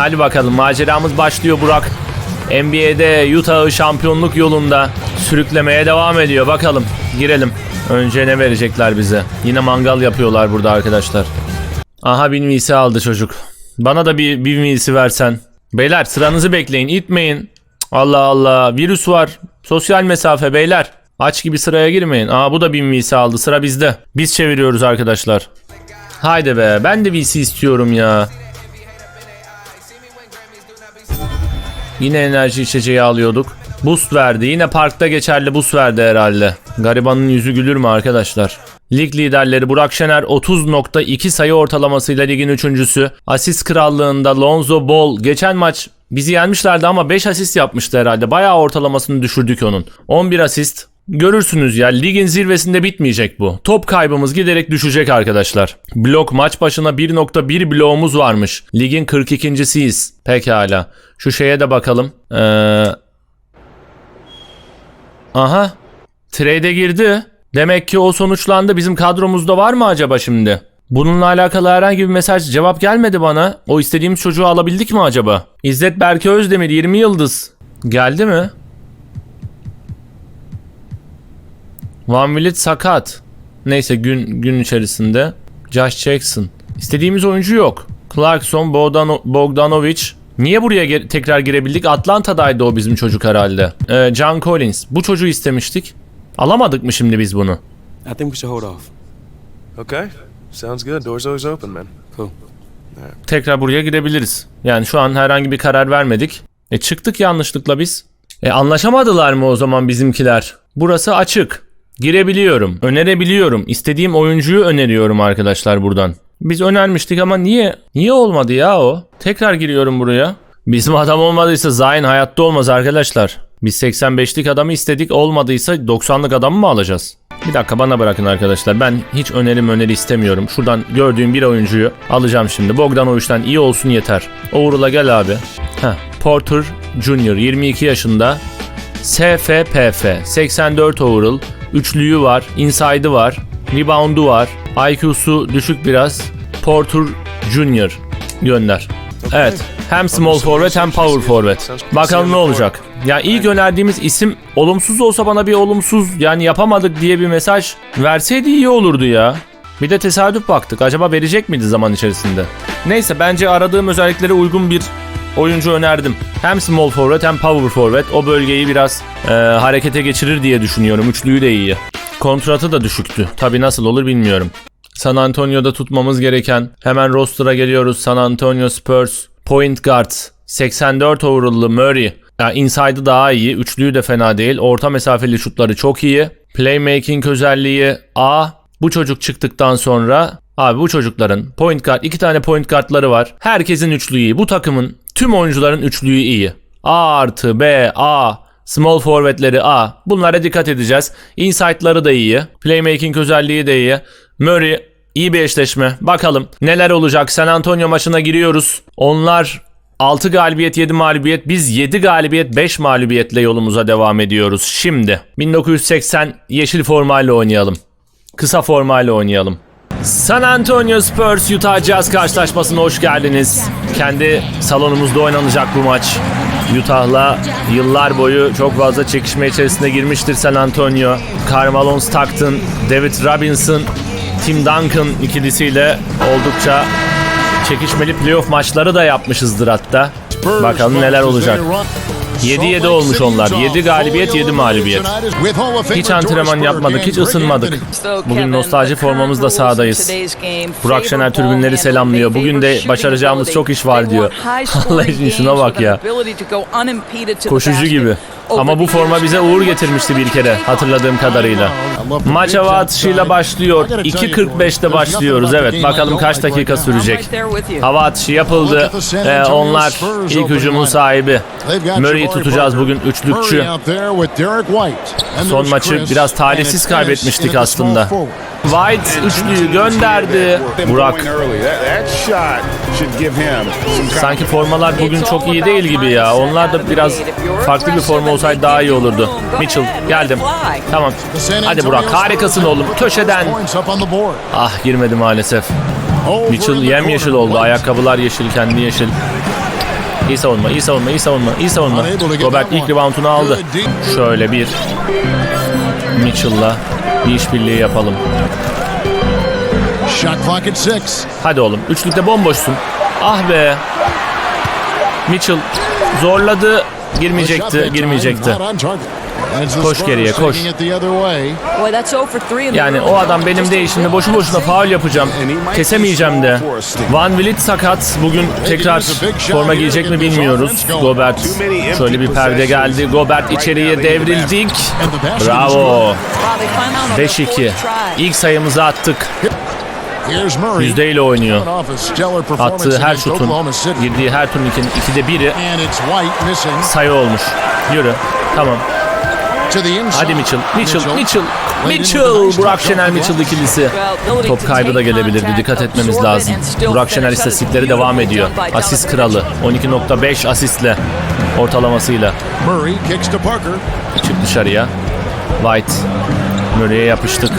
Hadi bakalım maceramız başlıyor Burak. NBA'de Utah'ı şampiyonluk yolunda sürüklemeye devam ediyor. Bakalım girelim. Önce ne verecekler bize? Yine mangal yapıyorlar burada arkadaşlar. Aha bin VC aldı çocuk. Bana da bir bin VC versen. Beyler sıranızı bekleyin itmeyin. Allah Allah virüs var. Sosyal mesafe beyler. Aç gibi sıraya girmeyin. Aa bu da bin VC aldı sıra bizde. Biz çeviriyoruz arkadaşlar. Haydi be ben de VC istiyorum ya. Yine enerji içeceği alıyorduk. Boost verdi. Yine parkta geçerli boost verdi herhalde. Garibanın yüzü gülür mü arkadaşlar? Lig liderleri Burak Şener 30.2 sayı ortalamasıyla ligin üçüncüsü. Asist krallığında Lonzo Ball geçen maç bizi yenmişlerdi ama 5 asist yapmıştı herhalde. Bayağı ortalamasını düşürdük onun. 11 asist. Görürsünüz ya ligin zirvesinde bitmeyecek bu. Top kaybımız giderek düşecek arkadaşlar. Blok maç başına 1.1 bloğumuz varmış. Ligin 42.siyiz. Pekala. Şu şeye de bakalım. Ee... Aha. Trade'e girdi. Demek ki o sonuçlandı. Bizim kadromuzda var mı acaba şimdi? Bununla alakalı herhangi bir mesaj cevap gelmedi bana. O istediğimiz çocuğu alabildik mi acaba? İzzet Berke Özdemir 20 yıldız. Geldi mi? Van Vliet sakat. Neyse gün gün içerisinde. Josh Jackson. İstediğimiz oyuncu yok. Clarkson, Bogdano- Bogdanovic. Niye buraya ge- tekrar girebildik? Atlanta'daydı o bizim çocuk herhalde. Ee, John Collins. Bu çocuğu istemiştik. Alamadık mı şimdi biz bunu? I think we should hold off. Okay. Sounds good. Door's always open, man. Cool. Tekrar buraya girebiliriz. Yani şu an herhangi bir karar vermedik. E çıktık yanlışlıkla biz. E anlaşamadılar mı o zaman bizimkiler? Burası açık. Girebiliyorum, önerebiliyorum. İstediğim oyuncuyu öneriyorum arkadaşlar buradan. Biz önermiştik ama niye? Niye olmadı ya o? Tekrar giriyorum buraya. Bizim adam olmadıysa Zayn hayatta olmaz arkadaşlar. Biz 85'lik adamı istedik olmadıysa 90'lık adamı mı alacağız? Bir dakika bana bırakın arkadaşlar. Ben hiç önerim öneri istemiyorum. Şuradan gördüğüm bir oyuncuyu alacağım şimdi. Bogdanovic'den iyi olsun yeter. Overall'a gel abi. Heh. Porter Junior 22 yaşında. SFPF 84 overall. Üçlüyü var. Inside'ı var. Rebound'u var. IQ'su düşük biraz. Porter Junior gönder. Evet. Hem small forward hem power forward. Bakalım ne olacak. Ya ilk önerdiğimiz isim olumsuz olsa bana bir olumsuz yani yapamadık diye bir mesaj verseydi iyi olurdu ya. Bir de tesadüf baktık. Acaba verecek miydi zaman içerisinde? Neyse bence aradığım özelliklere uygun bir oyuncu önerdim. Hem small forward hem power forward. O bölgeyi biraz e, harekete geçirir diye düşünüyorum. Üçlüyü de iyi. Kontratı da düşüktü. Tabi nasıl olur bilmiyorum. San Antonio'da tutmamız gereken hemen roster'a geliyoruz. San Antonio Spurs point guard 84 overall'lı Murray. Ya inside'ı daha iyi, üçlüyü de fena değil. Orta mesafeli şutları çok iyi. Playmaking özelliği A. Bu çocuk çıktıktan sonra abi bu çocukların point guard iki tane point guardları var. Herkesin üçlüğü iyi. Bu takımın tüm oyuncuların üçlüğü iyi. A artı B A Small forvetleri A. Bunlara dikkat edeceğiz. Insight'ları da iyi. Playmaking özelliği de iyi. Murray iyi bir eşleşme. Bakalım neler olacak. San Antonio maçına giriyoruz. Onlar 6 galibiyet 7 mağlubiyet. Biz 7 galibiyet 5 mağlubiyetle yolumuza devam ediyoruz. Şimdi 1980 yeşil formayla oynayalım. Kısa formayla oynayalım. San Antonio Spurs Utah Jazz karşılaşmasına hoş geldiniz. Kendi salonumuzda oynanacak bu maç. Utah'la yıllar boyu çok fazla çekişme içerisinde girmiştir San Antonio. Carmelo Stockton, David Robinson, Tim Duncan ikilisiyle oldukça çekişmeli playoff maçları da yapmışızdır hatta. Bakalım neler olacak. 7-7 olmuş onlar. 7 galibiyet 7 mağlubiyet. Hiç antrenman yapmadık, hiç ısınmadık. Bugün nostalji formamızla sahadayız. Burak Şener tribünleri selamlıyor. Bugün de başaracağımız çok iş var diyor. Allah için şuna bak ya. Koşucu gibi. Ama bu forma bize uğur getirmişti bir kere hatırladığım kadarıyla. Maç hava atışıyla başlıyor. 2.45'te başlıyoruz. Evet bakalım kaç dakika sürecek. Hava atışı yapıldı. Ee, onlar ilk hücumun sahibi. Murray'i tutacağız bugün üçlükçü. Son maçı biraz talihsiz kaybetmiştik aslında. White üçlüyü gönderdi. Burak sanki formalar bugün çok iyi değil gibi ya. Onlar da biraz farklı bir forma olsaydı daha iyi olurdu. Mitchell geldim. Tamam. Hadi Burak harikasın oğlum. Köşeden. Ah girmedi maalesef. Mitchell yemyeşil oldu. Ayakkabılar yeşil, kendi yeşil. İyi savunma, iyi savunma, iyi savunma, iyi savunma. Gobert ilk reboundunu aldı. Şöyle bir Mitchell'la bir işbirliği yapalım. Shot clock at six. Hadi oğlum. Üçlükte bomboşsun. Ah be. Mitchell zorladı. Girmeyecekti, girmeyecekti. Koş geriye, koş. Boy, that's 0 for 3 in the Yani o adam benim Just değişimde a boşu boşuna faul yapacağım. Kesemeyeceğim de. Van Vliet sakat. Bugün tekrar forma giyecek mi bilmiyoruz. Gobert şöyle bir perde geldi. Gobert içeriye devrildik. Bravo. Wow, they find out on their 5-2. fourth try. İlk sayımızı attık. Yüzdeyle oynuyor. Attığı her şutun, girdiği her turnikin ikide biri sayı olmuş. Yürü. Tamam. Hadi Mitchell. Mitchell. Mitchell. Mitchell. Burak Şener. Mitchell ikilisi. Top kaybı da gelebilirdi. Dikkat etmemiz lazım. Burak Şener istatistikleri devam ediyor. Asist kralı. 12.5 asistle ortalamasıyla. Çık dışarıya. White. Murray'e yapıştık.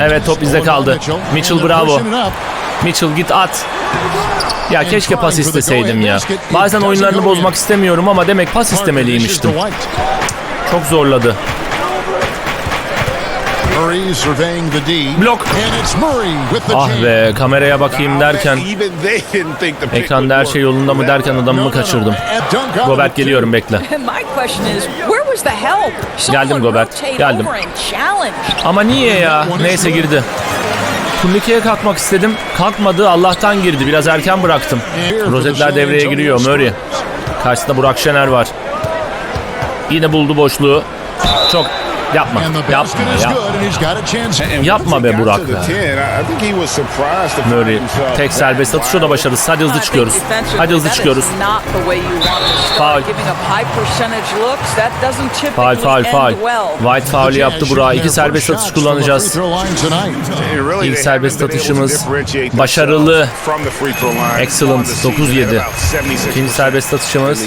Evet top bizde kaldı. Mitchell bravo. Mitchell git at. Ya keşke pas isteseydim ya. Bazen oyunlarını bozmak istemiyorum ama demek pas istemeliymiştim. Çok zorladı. Blok. And it's Murray with the Ah be kameraya bakayım derken ekranda her şey yolunda mı derken adamımı kaçırdım. Gobert geliyorum bekle. Geldim Gobert, geldim. Ama niye ya? Neyse girdi. Turnikeye kalkmak istedim. Kalkmadı. Allah'tan girdi. Biraz erken bıraktım. Rozetler devreye giriyor. Murray. Karşısında Burak Şener var. Yine buldu boşluğu. Çok yapma. Yapma. Yapma. chance. Yapma be Burak be. Murray tek serbest atış o da başarısız. Hadi hızlı çıkıyoruz. Hadi hızlı çıkıyoruz. Faul faul faul. well. White faul yaptı Burak. İki serbest atış kullanacağız. İlk serbest atışımız başarılı. başarılı. Excellent. 9-7. İkinci serbest atışımız.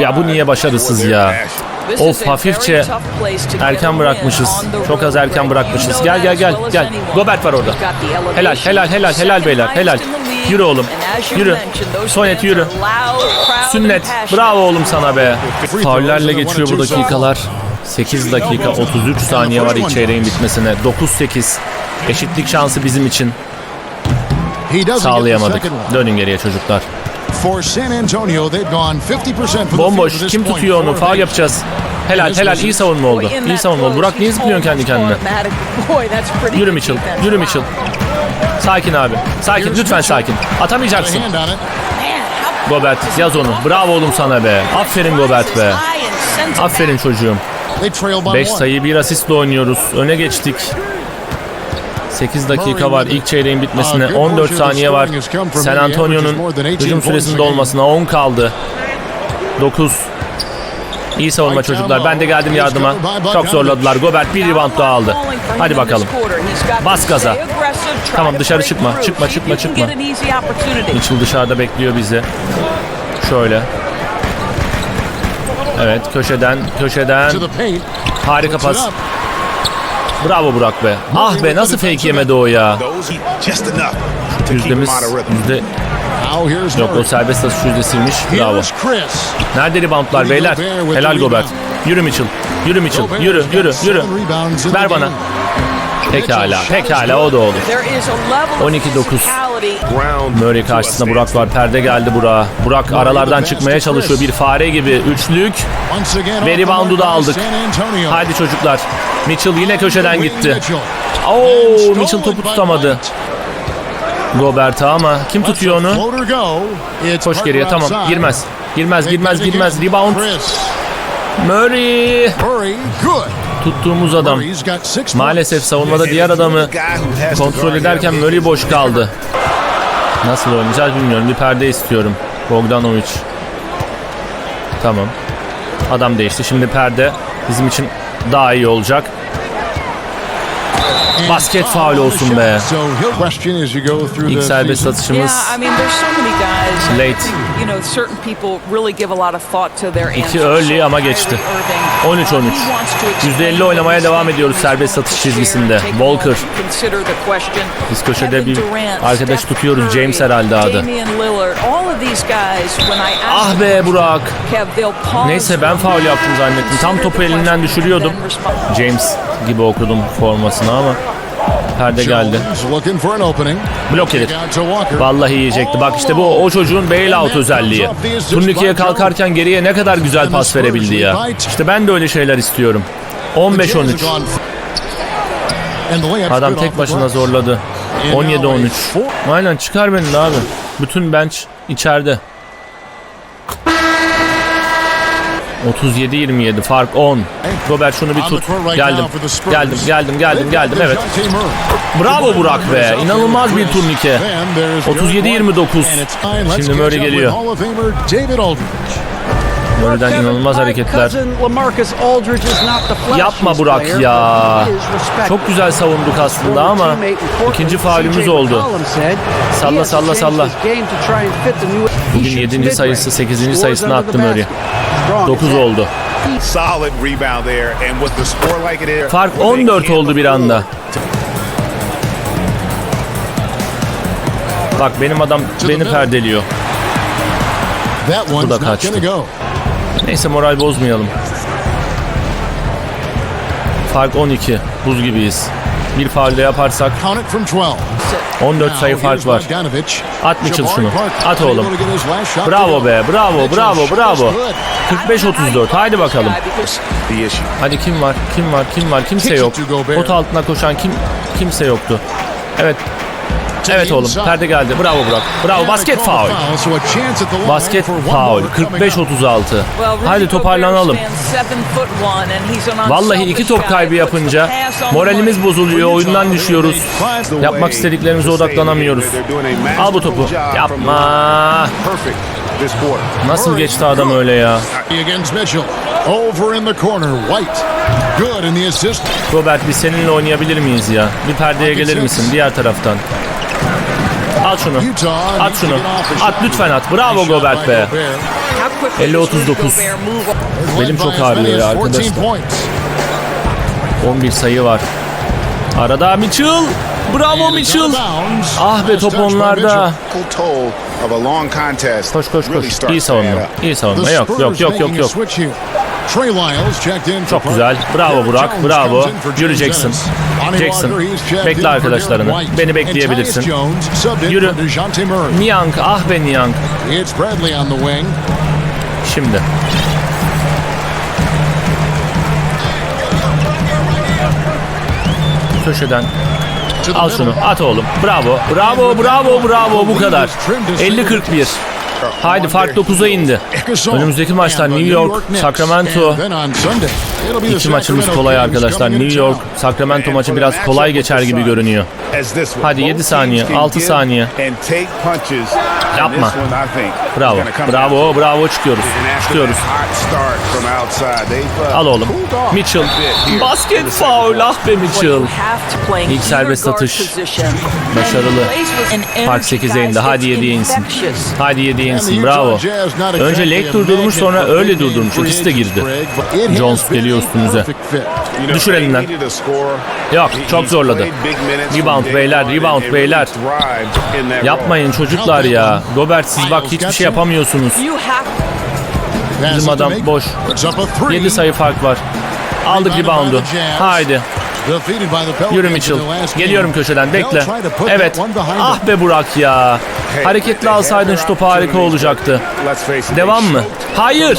Ya bu niye başarısız ya? Of, hafifçe erken bırakmışız. Çok az erken bırakmışız. Gel, gel, gel, gel. Gobert var orada. Helal, helal, helal, helal beyler, helal. Yürü oğlum, yürü. Sonet yürü. Sünnet. Bravo oğlum sana be. Faullerle geçiyor bu dakikalar. 8 dakika 33 saniye var ilk çeyreğin bitmesine. 9-8. Eşitlik şansı bizim için sağlayamadık. Dönün geriye çocuklar. For San Antonio, they've gone 50% for the Bomboş. Kim tutuyor onu? Faul yapacağız. Helal helal iyi savunma oldu. İyi savunma oldu. Burak niye zıplıyorsun kendi kendine? Yürü Mitchell. Yürü. Mitchell. Sakin abi. Sakin. Lütfen sakin. Atamayacaksın. Gobert yaz onu. Bravo oğlum sana be. Aferin Gobert be. Aferin çocuğum. They trail by 5 one. sayı bir asistle oynuyoruz. Öne geçtik. 8 dakika var ilk çeyreğin bitmesine. 14 saniye var. San Antonio'nun hücum süresinin dolmasına 10 kaldı. 9. İyi savunma çocuklar. Ben de geldim yardıma. Çok zorladılar. Gobert bir rebound daha aldı. Hadi bakalım. Bas gaza. Tamam, dışarı çıkma. Çıkma, çıkma, çıkma. Mitchell dışarıda bekliyor bizi. Şöyle. Evet köşeden köşeden harika pas. Bravo Burak be. Ah be nasıl fake yemedi o ya. Yüzdemiz yüzde yok o serbest atış yüzdesiymiş. Bravo. Nerede reboundlar beyler? Helal Gobert. Yürü Mitchell. Yürü Mitchell. Yürü yürü yürü. Ver bana. Pekala. Pekala o da olur. 12-9. Murray karşısında Burak var. Perde geldi Burak'a. Burak aralardan çıkmaya çalışıyor. Bir fare gibi. Üçlük. Ve reboundu da aldık. Hadi çocuklar. Mitchell yine köşeden gitti. Oo Mitchell topu tutamadı. Gobert'a ama kim tutuyor onu? Koş geriye tamam. Girmez. Girmez girmez girmez. Rebound. Murray. Tuttuğumuz adam. Maalesef savunmada diğer adamı kontrol ederken Murray boş kaldı. Nasıl oynayacağız bilmiyorum. Bir perde istiyorum. Bogdanovic. Tamam. Adam değişti. Şimdi perde bizim için daha iyi olacak. Basket faul olsun be. İlk serbest atışımız Late. İki early ama geçti. Irving, 13-13. uh, he wants to explain %50 oynamaya devam ediyoruz serbest atış çizgisinde. Walker. Biz köşede bir arkadaş tutuyoruz. James herhalde adı. Ah be Burak. Neyse ben faul yaptım zannettim. Tam topu elinden düşürüyordum. James gibi okudum formasını ama perde geldi. Blok Walker. Vallahi yiyecekti. Bak işte bu o çocuğun bailout özelliği. Turnikeye kalkarken geriye ne kadar güzel pas verebildi ya. İşte ben de öyle şeyler istiyorum. The 15-13. Jazz have gone f- And the layup's Adam tek başına zorladı. And now 17-13. a four- Aynen çıkar beni abi. Bütün bench içeride. 37-27 fark 10. Robert şunu bir tut. Geldim. Geldim, geldim, geldim, geldim. Evet. Bravo Burak be. İnanılmaz bir turnike. Then there's 37-29. And it's fine. Let's Şimdi Murray geliyor. Murray'den inanılmaz hareketler. Yapma Burak ya. Çok güzel savunduk aslında ama ikinci faulümüz oldu. Salla, salla, salla. Bugün 7. sayısı 8. sayısını attı Murray. 9 oldu. Solid rebound there, and with the score like it is, Fark they 14 can't oldu bir anda. Bak benim adam beni perdeliyor. That one's da kaçtı. Neyse moral bozmayalım. Fark 12. Buz gibiyiz. Bir faul de yaparsak Count it from 12. 14 sayı fark var. At Mitchell şunu. At oğlum. Bravo be, bravo, bravo, bravo. good. 45-34. Haydi bakalım. Hadi kim var? Kim var? Kim var? Kimse yok. Pot altına koşan kim? Kimse yoktu. Evet. Evet oğlum. Perde geldi. Bravo Burak. Bravo. Basket faul. Basket faul. more coming up. 45-36. Haydi toparlanalım. Vallahi iki top kaybı yapınca moralimiz bozuluyor, oyundan düşüyoruz. Yapmak istediklerimize odaklanamıyoruz. Al bu topu. Yapma. Nasıl geçti adam öyle ya? Against Mitchell. Over in the corner. White. Good in the assist. Robert biz seninle oynayabilir miyiz ya? Bir perdeye gelir misin diğer taraftan? Al şunu. At şunu. At lütfen at. Bravo Gobert be. Gobert. 50-39. Led Belim çok ağrıyor ya 14 arkadaşlar. points. 11 sayı var. Arada Mitchell. Bravo Mitchell. Ah be top onlarda. Of a long contest. Koş koş koş. İyi savunma. İyi savunma. Yok yok yok yok yok. Trey Lyles checked in Çok güzel. Bravo Burak. Bravo. Yürü Jackson. Jackson. Bekle arkadaşlarını. Beni bekleyebilirsin. Yürü. Niang. Ah be Niang. Şimdi. Köşeden The al şunu at oğlum. Bravo. Bravo bravo bravo bu kadar. 50-41. Haydi fark 9'a indi. Önümüzdeki maçlar New York. Sacramento. İki maçımız Sacramento kolay arkadaşlar. New into York. Sacramento maçı biraz kolay geçer gibi görünüyor. Hadi Both 7 saniye, teams can 6 give saniye. Yapma. Bravo. Bravo, bravo çıkıyoruz. Çıkıyoruz. uh, Al oğlum. Mitchell. Basket quarter. Ah be Mitchell. İlk serbest atış. Başarılı. Fark 8'e indi. Hadi 7'ye insin. Hadi 7'ye And the insin. Bravo. Önce a durdurmuş sonra öyle durdurmuş. İkisi de girdi. Jones been geliyor Düşür elinden. Yok çok zorladı. Rebound beyler, rebound beyler. Yapmayın çocuklar ya. Gobert siz bak hiçbir şey yapamıyorsunuz. Bizim adam boş. Puts up a three. 7 sayı fark var. Aldık reboundu. Haydi. Yürü Mitchell. Geliyorum köşeden bekle. Evet. Ah be Burak ya. Hareketli alsaydın şu topu harika olacaktı. Devam mı? Hayır.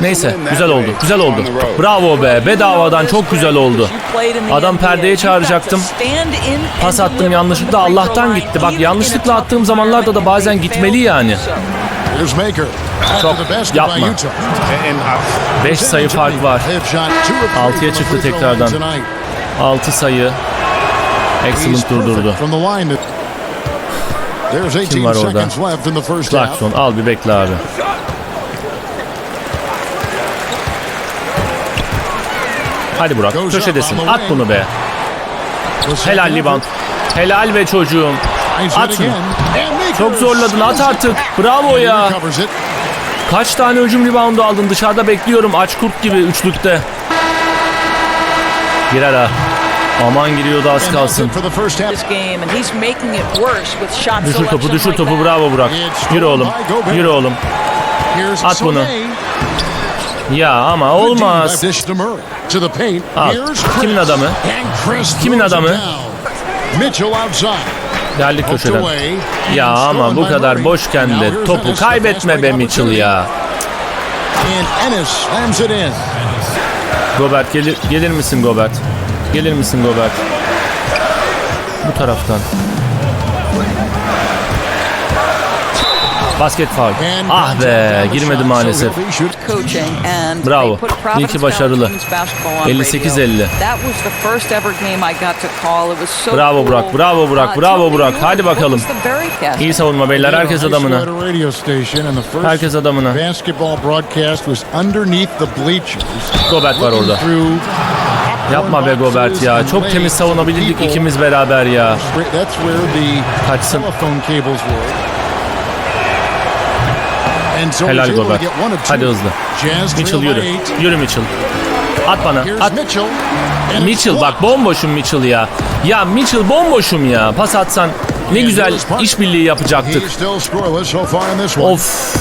Neyse güzel oldu. Güzel oldu. Bravo be. Bedavadan çok güzel oldu. Adam perdeye çağıracaktım. Pas attım yanlışlıkla Allah'tan gitti. Bak yanlışlıkla attığım zamanlarda da bazen gitmeli yani. Çok yapma. Utah. 5 sayı fark var. They have shot two of three Altıya from the çıktı free throw tekrardan. Line tonight. 6 sayı. Excellent durdurdu. 18 var orada? Clarkson al bir bekle abi. Hadi Burak köşedesin. At bunu be. Helal Liban. Helal be çocuğum. At şunu. Çok zorladın at artık. Bravo ya. Kaç tane hücum reboundu aldın dışarıda bekliyorum aç kurt gibi üçlükte. Girer ha. Aman giriyordu az kalsın. Düşür topu düşür topu bravo Burak. Yürü oğlum. Yürü oğlum. At bunu. Ya ama olmaz. Al. Kimin adamı? Kimin adamı? Mitchell outside. Geldik köşeden. Ya ama bu kadar boşken de topu kaybetme be Mitchell ya. Gobert gelir, gelir misin Gobert? Gelir misin Gobert? Bu taraftan. Basket faul. Ah be girmedi maalesef. Bravo. İyi ki başarılı. Mountains basketball on 58-50. radio. That was the first ever game I got to call. It was so Bravo. Burak, bravo Burak, Uh, bravo Burak. Hadi bakalım. İyi savunma beyler herkes adamına. Herkes adamına. Gobert var orada. Yapma be Gobert ya. Çok temiz savunabildik ikimiz beraber ya. Kaçsın. Helal Gobert. Hadi hızlı. Mitchell yürü. Yürü Mitchell. At bana. At. Mitchell. Bak bomboşum Mitchell ya. Ya Mitchell bomboşum ya. Pas atsan ne güzel işbirliği yapacaktık. Of.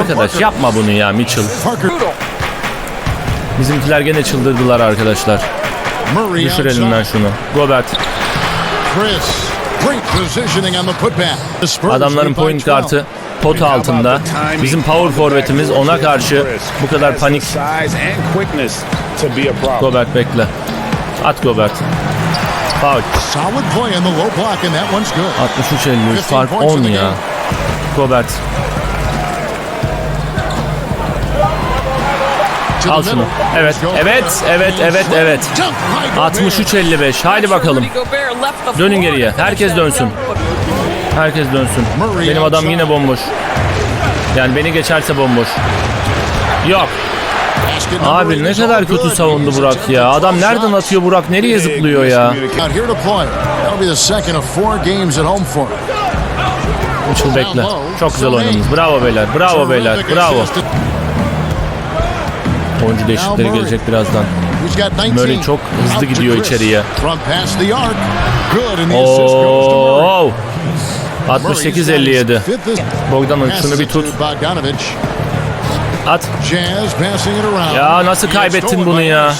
Arkadaş Parker. yapma bunu ya Mitchell. Parker. Bizimkiler gene çıldırdılar arkadaşlar. Murray Düşür outside. elinden şunu. Gobert. Chris. Great positioning on the putback. The Spurs Adamların point 12. kartı potu altında. Bizim power forvetimiz ona karşı bu kadar panik. Size and quickness to be a problem. Gobert bekle. At Gobert. Foul. Solid play in the low block and that one's good. 63-53 fark 10 ya. The Al şunu. Evet, evet, evet, evet, evet. Jump by Gobert. 63-55. Haydi bakalım. Dönün geriye. Herkes dönsün. Herkes dönsün. Benim adam yine bomboş. Yani beni geçerse bomboş. Yok. Abi ne kadar kötü savundu Burak ya. 12 Adam nereden atıyor Burak? Nereye zıplıyor ya? Mitchell bekle. Çok güzel oynadınız. Bravo beyler. Bravo beyler. Bravo. Oyuncu değişiklikleri gelecek birazdan. He's got 19. Murray çok hızlı gidiyor içeriye. Oo. Murray's got his 68-57. fifth assist. Bogdanovic şunu bir tut. At. Ya nasıl kaybettin bunu ya?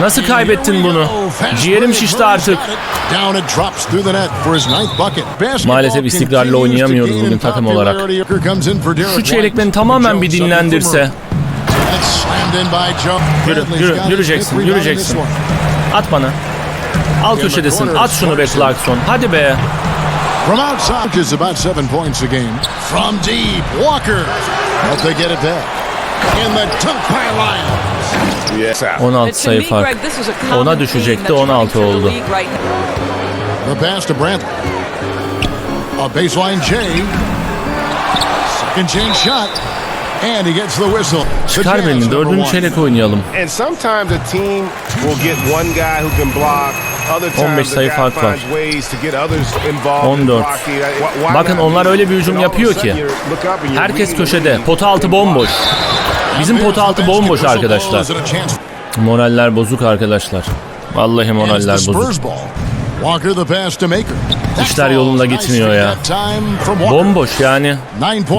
Nasıl kaybettin bunu? Ciğerim şişti artık. Maalesef istikrarlı oynayamıyoruz bugün takım olarak. Şu çeyrek beni tamamen bir dinlendirse. Yürü, yürü, yürüyeceksin, yürüyeceksin. At bana. Al köşedesin. At şunu be Clarkson. Hadi be. From outside is about seven points a game. From deep, Walker. But they get it back. In the. Yes, out. 16 To sayı fark. Ona düşecekti, theme that's 16 running through oldu. the pass to Brantley. A baseline J. Second chance shot. And he gets the whistle. The Çıkar beni. Dördüncü çeyrek oynayalım. And sometimes a team will get one guy who can block. Other 15 times the sayı fark var. finds ways to get others involved in 14. blocking. Why- why Bakın onlar öyle bir hücum yapıyor ki. Herkes köşede. Pota altı bomboş. Bizim pota altı bomboş arkadaşlar. Moraller bozuk arkadaşlar. Vallahi moraller bozuk. İşler yolunda gitmiyor ya. Bomboş yani.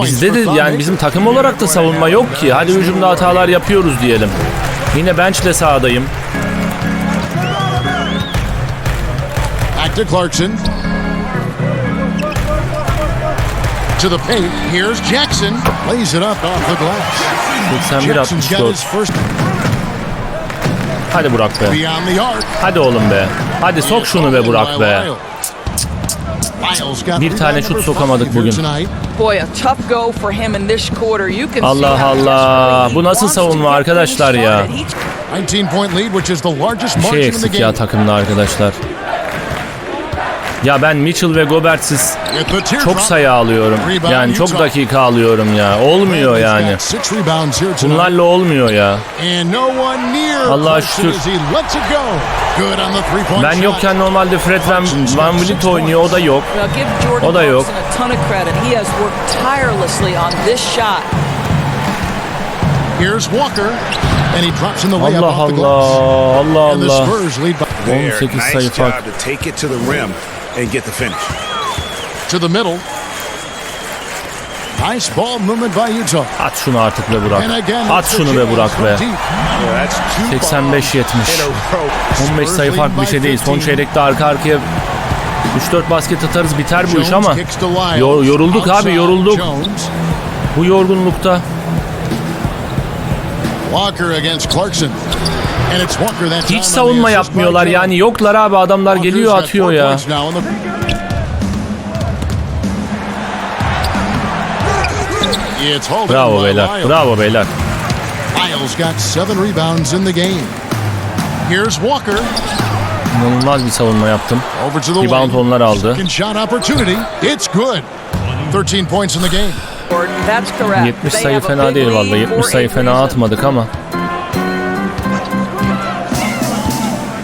Bizde de yani bizim takım olarak da savunma yok ki. Hadi hücumda hatalar yapıyoruz diyelim. Yine benchle sahadayım. Back to Clarkson. To the paint. Here's Jackson. Lays it up off the glass. 81 Jackson's got 64. his first Hadi Burak be. beyond the arc. Hadi oğlum be. Hadi sok şunu be Burak be. Bir tane şut sokamadık bugün. Boy, a tough go for him in this quarter. You can Allah Allah. Bu nasıl savunma arkadaşlar ya? started. He 19 point lead which is the largest Bir margin şey in the eksik ya takımda arkadaşlar. Ya ben Mitchell ve Gobert'siz çok sayı alıyorum. Yani çok dakika alıyorum ya. Olmuyor yani. Bunlarla olmuyor ya. Allah'a şükür. Ben yokken normalde Fred Van, Van Vliet oynuyor. O da yok. O da yok. Allah off the Allah. Allah Allah. Spurs lead by There, 18 nice sayı fark. And get the finish. to the middle. Nice ball movement by Utah. At şunu artık be Burak. At şunu be Burak be. deep. Yeah, that's two 85-70. in a row. 15 sayı fark bir şey değil. Son çeyrekte arka arkaya 3-4 basket atarız biter bu iş ama yor- yorulduk abi yorulduk. Bu yorgunlukta Walker against Clarkson. Hiç savunma yapmıyorlar yani yoklar abi adamlar geliyor atıyor ya. Bravo beyler. Bravo beyler. Lyles got seven rebounds in the game. Here's Walker İnanılmaz bir savunma yaptım. Rebound onlar aldı. Shot opportunity. It's good. 13 points in the game. Jordan, that's correct. 70 They sayı fena değil vallahi. 70 for sayı fena atmadık ama.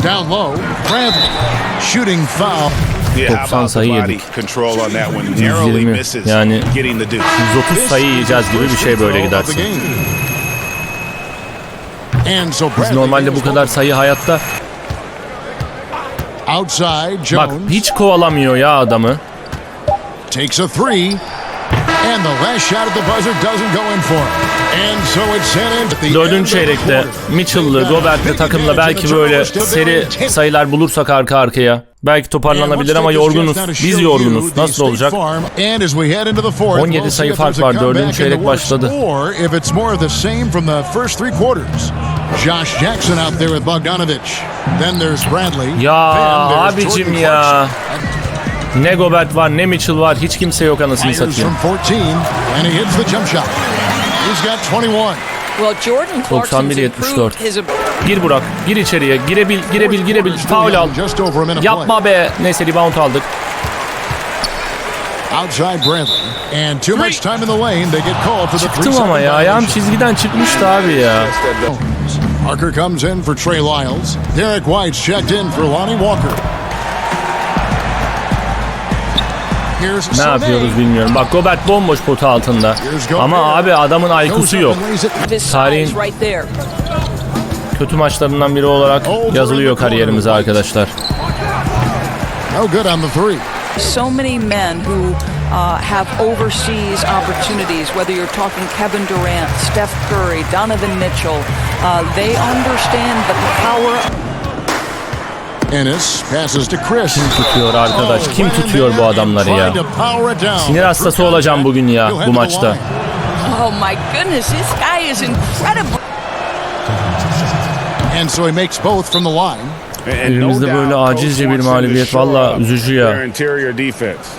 Down low. Bradley. Shooting foul. Yeah, how 90 about the sayı yedik. control on that one? Narrowly 120. misses Yani- getting the deuce. 130 sayı yiyeceğiz gibi bir şey böyle giderse. game. And so Biz normalde bu kadar sayı hayatta outside. bak hiç kovalamıyor ya adamı. takes a three. And the last shot at the buzzer doesn't go in for him. And so it's in Dördüncü çeyrekte quarter. Mitchell'lı, Gobert'li takımla belki böyle seri sayılar bulursak arka arkaya. Belki toparlanabilir ama yorgunuz. Biz yorgunuz. Nasıl olacak? 17 sayı fark var. Dördüncü çeyrek başladı. Josh Jackson out there with Bogdanovich. Then there's Bradley. Ya abicim ya. Ne Gobert var ne Mitchell var. Hiç kimse yok anasını satayım. from 14 and he hits the jump shot. He's got 21. Well, Jordan Clarkson's 91-74. improved his ab- Gir Burak. Gir içeriye. Girebil, girebil, girebil. Faul al. Yapma be. Neyse rebound aldık. play. Outside Bradley. And too much time in the lane. They get called for the three Çıktım ama ya. Ayağım çizgiden çıkmıştı abi ya. Parker comes in for Trey Lyles. Derek White's checked in for Lonnie Walker. Ne yapıyoruz bilmiyorum. Bak Gobert bomboş potu altında. Ama abi adamın up yok. Tarihin-. Kötü maçlarından biri olarak yazılıyor kariyerimize arkadaşlar. So many men who uh, have overseas opportunities, whether you're talking Kevin Durant, Steph Curry, Donovan Mitchell, uh, they understand the power Ennis passes to Chris. Tutuyor arkadaş. Kim tutuyor bu adamları ya? Sinir hastası olacağım bugün ya bu maçta. Oh my goodness, this guy is incredible. And so he makes both from the line. Elimizde böyle acizce bir mağlubiyet. Valla üzücü ya. Their interior defense.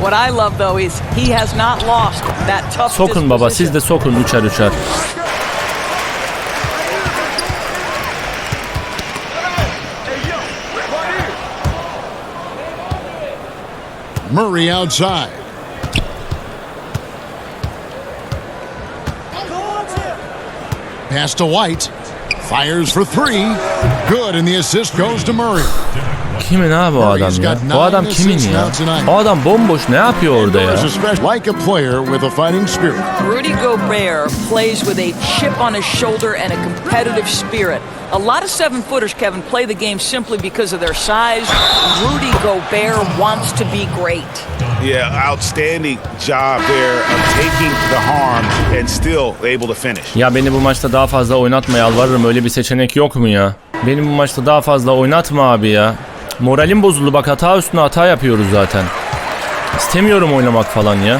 What I love though is he has not lost that tough Sokun baba siz de sokun üçer üçer. Murray outside. Pass to White. Fires for three. Good, and the assist goes to Murray. Kimin abi o adam ya? Bu adam kimin ya? O adam bomboş ne yapıyor orada ya? Is like a player with a fighting spirit. Rudy Gobert plays with a chip on his shoulder and a competitive spirit. A lot of seven footers, Kevin, play the game simply because of their size. Rudy Gobert wants to be great. Yeah, outstanding job there of taking the harm and still able to finish. Ya beni bu maçta daha fazla oynatma yalvarırım. Öyle bir seçenek yok mu ya? Beni bu maçta daha fazla oynatma abi ya. Moralim bozuldu bak hata üstüne hata yapıyoruz zaten. İstemiyorum oynamak falan ya.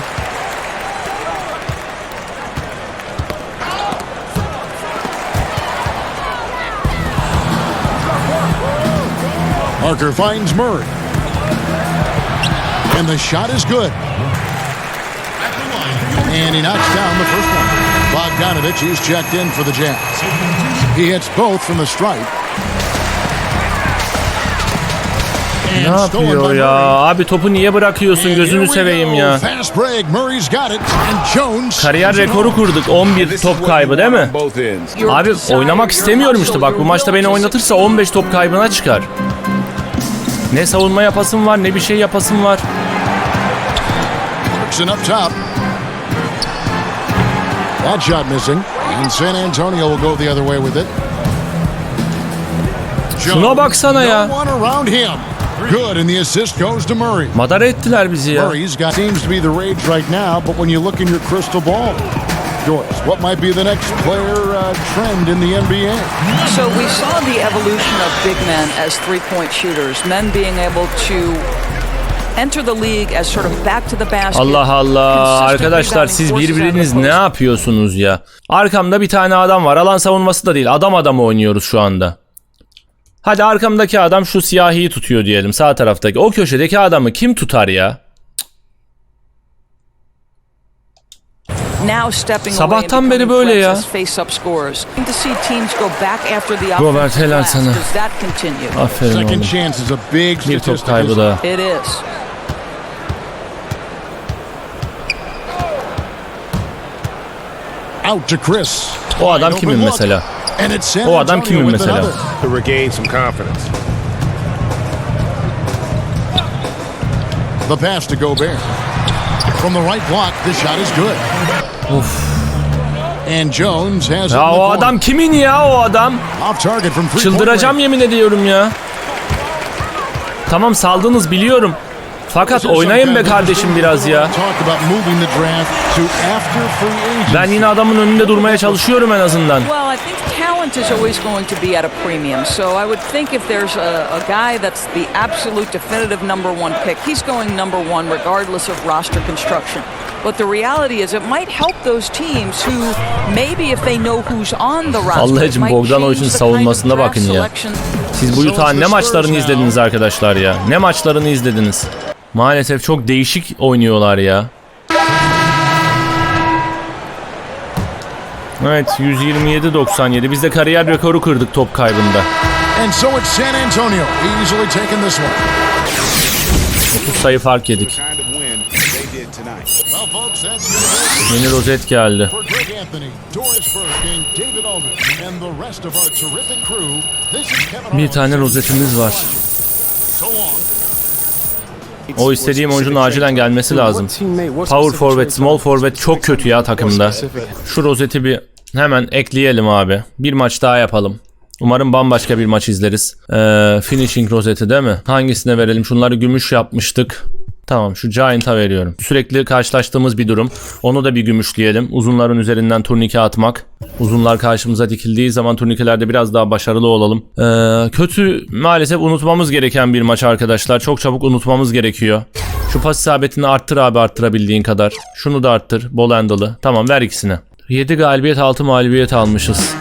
Parker finds Murray. And the shot is good. And he knocks down the first one. Bogdanovich, he's checked in for the Jazz. He hits both from the stripe. Ne yapıyor ya? Abi topu niye bırakıyorsun? Gözünü seveyim ya. Fast break. Murray's got it. And Jones. Kariyer rekoru kurduk. 11 top kaybı değil mi? Abi oynamak istemiyorum işte bak bu maçta beni oynatırsa 15 top kaybına çıkar. Ne savunma yapasım var ne bir şey yapasım var. Dixon up top. That shot missing. And San Antonio will go the other way with it. Şuna baksana ya. Good, and the assist goes to Murray. Madara ettiler bizi ya. Murray's got seems to be the rage right now, but when you look in your crystal ball, Joyce, what might be the next player uh, trend in the NBA? So we saw the evolution of big men as three-point shooters, men being able to enter the league as sort of back to the basket. Allah Allah arkadaşlar siz birbiriniz ne yapıyorsunuz ya? Arkamda bir tane adam var. Alan savunması da değil. Adam adamı oynuyoruz şu anda. Hadi arkamdaki adam şu siyahiyi tutuyor diyelim sağ taraftaki. O köşedeki adamı kim tutar ya? Now stepping Sabahtan beri böyle ya. as face-up scores. To see teams go back after the Robert, helal glass. sana. Does that continue? Aferin Second oğlum. chance is a big Bir top kaybı daha. Out to Chris. O adam kimin mesela? O adam kimin mesela? To regain some confidence. The pass to Gobert. From the right block, the shot is good. And Jones has Ya o adam kimin ya o adam? off target from three Çıldıracağım yemin ediyorum ya. Tamam saldınız biliyorum. Fakat oynayın be kardeşim biraz ya. Talk about moving the draft to after free agency. Ben yine adamın önünde durmaya çalışıyorum en azından. Talent is always going to be at a premium. So I would think if there's a, a guy that's the absolute definitive number one pick, he's going number one regardless of roster construction. But the reality is it might help those teams who maybe if they know who's on the roster, Allah it için might Bogdanovic'in savunmasına bakın ya. Siz bu Utah'ın ne maçlarını izlediniz arkadaşlar ya? Ne maçlarını izlediniz? Maalesef çok değişik oynuyorlar ya. Evet 127-97 biz de kariyer rekoru kırdık top kaybında. And so it's San Antonio easily taking this one. 30 sayı fark yedik. Yeni rozet geldi. Bir tane rozetimiz var. O istediğim oyuncunun acilen gelmesi lazım. Power forward, small forward çok kötü ya takımda. Şu rozeti bir hemen ekleyelim abi. Bir maç daha yapalım. Umarım bambaşka bir maç izleriz. Ee, finishing rozeti değil mi? Hangisine verelim? Şunları gümüş yapmıştık. Tamam şu Giant'a veriyorum. Sürekli karşılaştığımız bir durum. Onu da bir gümüşleyelim. Uzunların üzerinden turnike atmak. Uzunlar karşımıza dikildiği zaman turnikelerde biraz daha başarılı olalım. Ee, kötü maalesef unutmamız gereken bir maç arkadaşlar. Çok çabuk unutmamız gerekiyor. Şu pas isabetini arttır abi arttırabildiğin kadar. Şunu da arttır. Bol handle'ı. Tamam ver ikisini. 7 galibiyet 6 mağlubiyet almışız.